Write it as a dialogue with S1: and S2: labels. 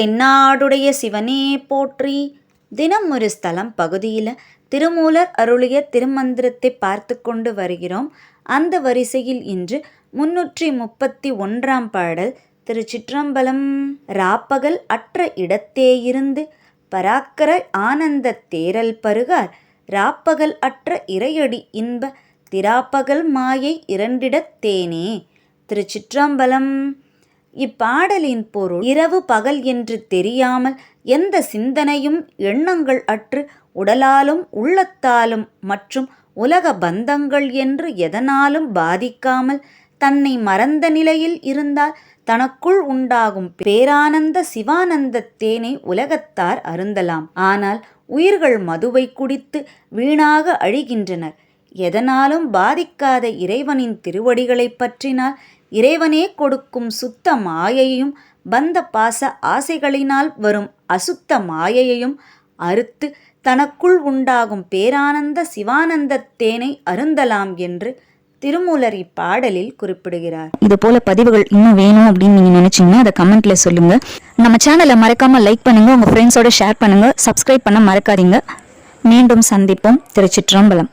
S1: தென்னாடுடைய சிவனே போற்றி. தினம் ஒரு ஸ்தலம் பகுதியில் திருமூலர் அருளிய திருமந்திரத்தை பார்த்து கொண்டு வருகிறோம். அந்த வரிசையில் இன்று முன்னூற்றி முப்பத்தி ஒன்றாம் பாடல் திருச்சிற்றம்பலம் ராப்பகல் அற்ற இடத்தே இருந்து பராக்கர ஆனந்த தேரல் பருகார். ராப்பகல் அற்ற இறையடி இன்ப திராப்பகல் மாயை இரண்டிடத்தேனே. திருச்சிற்றம்பலம் இப்பாடலின் பொருள் இரவு பகல் என்று தெரியாமல் எந்த சிந்தனையும் எண்ணங்கள் அற்று உடலாலும் உள்ளத்தாலும் மற்றும் உலக பந்தங்கள் என்று எதனாலும் பாதிக்காமல் தன்னை மறந்த நிலையில் இருந்தால் தனக்குள் உண்டாகும் பேரானந்த சிவானந்த தேனை உலகத்தார் அருந்தலாம். ஆனால் உயிர்கள் மதுவை குடித்து வீணாக அழிகின்றனர். எதனாலும் பாதிக்காத இறைவனின் திருவடிகளைப் பற்றினால் இறைவனே கொடுக்கும் சுத்த மாயையையும் பந்த பாச ஆசைகளினால் வரும் அசுத்த மாயையையும் அறுத்து தனக்குள் உண்டாகும் பேரானந்த சிவானந்த தேனை அருந்தலாம் என்று திருமூலர் இப்பாடலில் குறிப்பிடுகிறார்.
S2: இது போல பதிவுகள் இன்னும் வேணும் அப்படின்னு நீங்க நினைச்சீங்கன்னா அதை கமெண்ட்ல சொல்லுங்க. நம்ம சேனலை மறக்காம லைக் பண்ணுங்க உங்க ஃப்ரெண்ட்ஸோட ஷேர் பண்ணுங்க சப்ஸ்கிரைப் பண்ண மறக்காதீங்க. மீண்டும் சந்திப்போம். திருச்சிற்றம்பலம்.